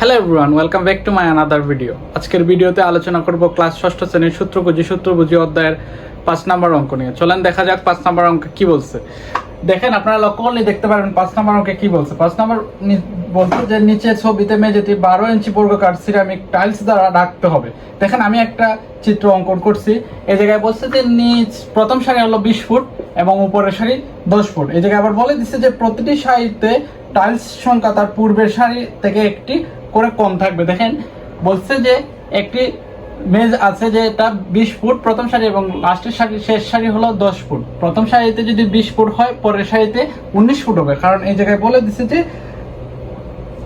Hello everyone welcome back to my another video আজকের ভিডিওতে আলোচনা করব ক্লাস ষষ্ঠ শ্রেণির সূত্রবুঝি সূত্রবুঝি অধ্যায়ের পাঁচ নাম্বার অঙ্ক নিয়ে। চলেন দেখা যাক পাঁচ নাম্বার অঙ্ক কি বলছে। দেখেন আপনারা লক্ষ্য করলে দেখতে পারবেন পাঁচ নাম্বার অঙ্কে কি বলছে। পাঁচ নাম্বার বলছে যে নিচে ছবিতে মেঝেটি বারো ইঞ্চি বর্গকার সিরামিক টাইলস দ্বারা ঢাকতে হবে। দেখেন আমি একটা চিত্র অঙ্কন করছি। এই জায়গায় বলছে যে নিচ প্রথম সারি হলো বিশ ফুট এবং উপরের সারি দশ ফুট। এই জায়গায় আবার বলে দিচ্ছে যে প্রতিটি সারিতে টাইলস সংখ্যা তার পূর্বের সারি থেকে একটি করে কম থাকবে। দেখেন, বলছে যে একটি মেজ আছে যে এটা বিশ ফুট প্রথম সারি এবং লাস্টের সারি শেষ সারি হলো দশ ফুট। প্রথম সারিতে যদি বিশ ফুট হয়, পরের সারিতে উনিশ ফুট হবে। কারণ এই জায়গায় বলে দিচ্ছে যে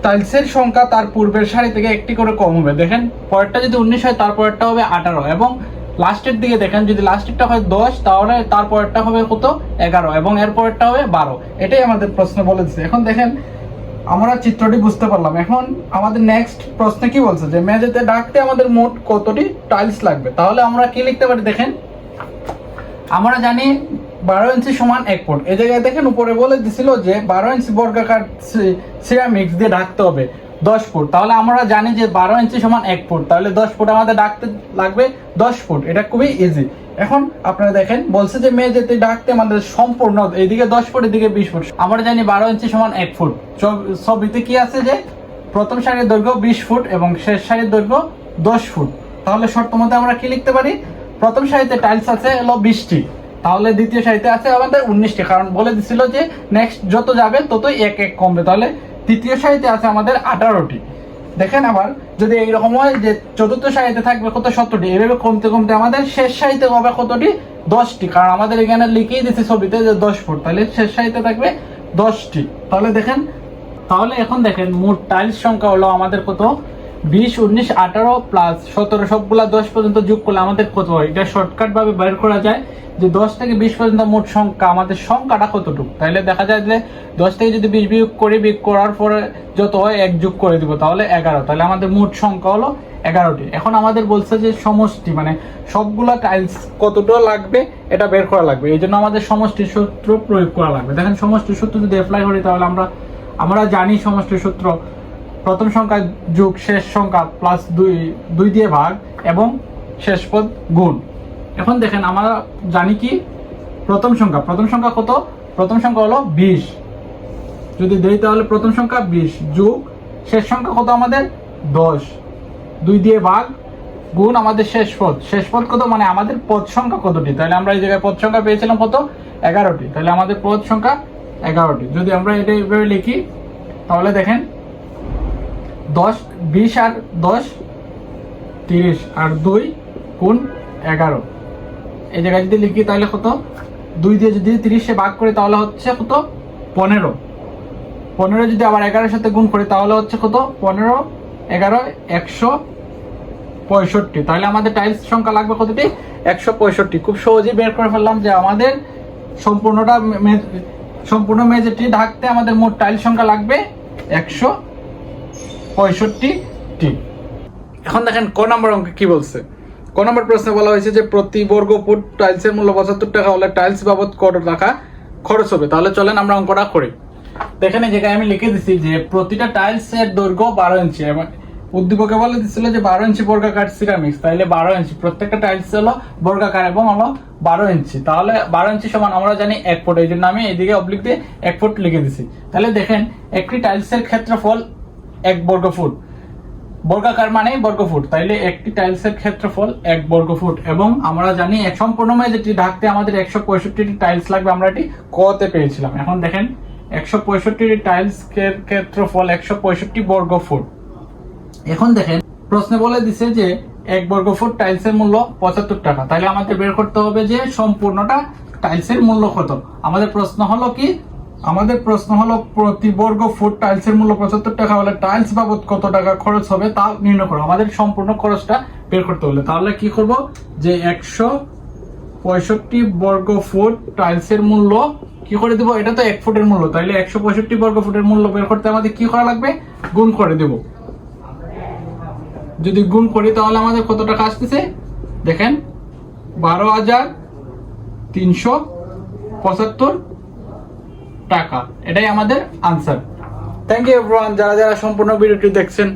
টাইলসের সংখ্যা তার পূর্বের সারি থেকে একটি করে কম হবে। দেখেন, পরেরটা যদি উনিশ হয় তারপরেরটা হবে আঠারো। এবং লাস্টের দিকে দেখেন, যদি লাস্টেরটা হয় দশ, তাহলে তারপরেরটা হবে কত? এগারো। এবং এর পরেরটা হবে বারো। এটাই আমাদের প্রশ্ন বলে দিচ্ছে এখন দেখেন আমরা চিত্রটি বুঝতে পারলাম। এখন আমাদের নেক্সট প্রশ্নে কি বলছে? যে মেঝেতে ডাকতে আমাদের মোট কতটি টাইলস লাগবে? তাহলে আমরা কি লিখতে পারি দেখেন? আমরা জানি বারো ইঞ্চি সমান এক ফুট। এই জায়গায় দেখেন উপরে বলে দিছিল যে বারো ইঞ্চি বর্গাকার সিরামিক্স দিয়ে ঢাকতে হবে দশ ফুট। তাহলে আমরা জানি যে বারো ইঞ্চি সমান এক ফুট। তাহলে দশ ফুট আমাদের ডাকতে লাগবে দশ ফুট। এটা খুবই ইজি এখন আপনারা দেখেন, বলছে যে মেঝেতে ডাকতে আমাদের সম্পূর্ণ এইদিকে দশ ফুট, এদিকে বিশ ফুট। আমরা জানি বারো ইঞ্চি সমান এক ফুট। ছবিতে কি আছে যে, প্রথম সারির দৈর্ঘ্য বিশ ফুট এবং শেষ সারির দৈর্ঘ্য দশ ফুট। তাহলে শর্ত মতে আমরা কি লিখতে পারি? প্রথম সারিতে টাইলস আছে হলো বিশটি। তাহলে দ্বিতীয় সারিতে আছে আমাদের উনিশটি। কারণ বলে দিছিল যে নেক্সট যত যাবে ততই এক এক কমবে। তাহলে তৃতীয় সারিতে আছে আমাদের আঠারোটি। দেখেন আবার যদি এইরকম হয় যে চতুর্থ সারিতে থাকবে কত সত্তরটি এভাবে কমতে কমতে আমাদের শেষ সারিতে হবে কতটি? দশটি। কারণ আমাদের এখানে লিখেই দিচ্ছে ছবিতে যে দশ ফুট। তাহলে শেষ সারিতে থাকবে দশটি। তাহলে দেখেন, তাহলে এখন দেখেন মোট টাইলস সংখ্যা হলো আমাদের কত? বিশ, উনিশ, আঠারো প্লাস সতেরো, সবগুলা দশ পর্যন্ত যোগ করলে আমাদের কত হয়? এটা শর্টকাট ভাবে বের করা যায় যে দশ থেকে বিশ পর্যন্ত মোট সংখ্যা, আমাদের সংখ্যাটা কতটুকু? তাহলে দেখা যায় যে দশ থেকে যদি বিশ বিয়োগ করি, বিয়োগ করার পরে যত হয় এক যোগ করে দিব, তাহলে এগারো। তাহলে আমাদের মোট সংখ্যা হলো এগারোটি। এখন আমাদের বলছে যে সমষ্টি মানে সবগুলা টাইলস কতটা লাগবে এটা বের করা লাগবে। এই জন্য আমাদের সমষ্টি সূত্র প্রয়োগ করা লাগবে। দেখেন সমষ্টি সূত্র যদি অ্যাপ্লাই করি, তাহলে আমরা আমরা জানি সমষ্টি সূত্র প্রথম সংখ্যা যোগ শেষ সংখ্যা প্লাস দুই দুই দিয়ে ভাগ এবং শেষ পদ গুণ। এখন দেখেন, আমরা জানি কি? প্রথম সংখ্যা। প্রথম সংখ্যা কত? প্রথম সংখ্যা হলো বিশ। যদি দেই তাহলে প্রথম সংখ্যা বিশ যোগ শেষ সংখ্যা কত আমাদের? দশ। দুই দিয়ে ভাগ গুণ আমাদের শেষ পদ। শেষ পদ কত? মানে আমাদের পদ সংখ্যা কতটি? তাহলে আমরা এই জায়গায় পদ সংখ্যা পেয়েছিলাম কত? এগারোটি। তাহলে আমাদের পদ সংখ্যা এগারোটি। যদি আমরা এটা এইভাবে লিখি, তাহলে দেখেন দশ, বিশ আর দশ, তিরিশ আর দুই গুণ এগারো। এই জায়গায় যদি লিখি তাহলে কত? দুই দিয়ে যদি তিরিশে ভাগ করি তাহলে হচ্ছে কত? পনেরো। পনেরো যদি আবার এগারোর সাথে গুণ করি তাহলে হচ্ছে কত? পনেরো, এগারো, একশো পঁয়ষট্টি। তাহলে আমাদের টাইলস সংখ্যা লাগবে কতটি একশো পঁয়ষট্টি। খুব সহজেই বের করে ফেললাম যে আমাদের সম্পূর্ণটা সম্পূর্ণ মেঝেটি ঢাকতে আমাদের মোট টাইলস সংখ্যা লাগবে একশো পঁয়ষট্টিটি এখন দেখেন ক নম্বর অঙ্কে কি বলছে? ক নম্বর প্রশ্নে বলা হয়েছে যে প্রতি বর্গ ফুট টাইলসের মূল্য পঁচাত্তর টাকা হলে টাইলস বাবদ কত টাকা খরচ হবে? তাহলে চলেন আমরা অঙ্কটা করি। দেখেন এই জায়গায় আমি লিখে দিছি যে প্রতিটা টাইলসের দৈর্ঘ্য বারো ইঞ্চি। এবং উদ্দীপকে বলে দিচ্ছিল যে বারো ইঞ্চি বর্গাকার সিরামিক্স তাহলে বারো ইঞ্চি। প্রত্যেকটা টাইলস হলো বর্গাকার এবং হলো বারো ইঞ্চি। তাহলে বারো ইঞ্চি সমান আমরা জানি এক ফুট। এই জন্য আমি এদিকে অবলিক দিয়ে এক ফুট লিখে দিছি। তাহলে দেখেন একটি টাইলসের ক্ষেত্রফল এক বর্গ ফুট। বর্গাকার মানেই বর্গফুট তাইলে একটি টাইলসের ক্ষেত্রফল এক বর্গফুট এবং আমরা জানি এক সম্পূর্ণ মেঝেটি ঢাকতে আমাদের একশো পঁয়ষট্টিটি টাইলস লাগবে, আমরা এটি কতে পেয়েছিলাম। এখন দেখেন, একশো পঁয়ষট্টিটি টাইলস ক্ষেত্রফল একশো পঁয়ষট্টি বর্গফুট এখন দেখেন, প্রশ্নে বলে দিছে যে এক বর্গফুট টাইলসের মূল্য পঁচাত্তর টাকা। তাহলে আমাদের বের করতে হবে যে সম্পূর্ণটা টাইলসের মূল্য কত। আমাদের প্রশ্ন হলো কি আমাদের প্রশ্ন হলো, প্রতি বর্গ ফুট টাইলসের মূল্য পঁচাত্তর টাকা হলে টাইলস বাবদ কত টাকা খরচ হবে তা নির্ণয় করো। আমাদের সম্পূর্ণ খরচটা বের করতে হলে। তাহলে কি করব? যে একশো পঁয়ষট্টি বর্গ ফুট টাইলসের মূল্য কি করে দেবো? এটা তো এক ফুটের মূল্য। তাইলে একশো পঁয়ষট্টি বর্গ ফুটের মূল্য বের করতে আমাদের কি করা লাগবে? গুণ করে দেবো। যদি গুণ করি, তাহলে আমাদের কত টাকা আসতেছে? দেখেন, বারো হাজার তিনশো পঁচাত্তর টাকা। এটাই আমাদের আনসার থ্যাংক ইউ যারা যারা সম্পূর্ণ ভিডিওটি দেখছেন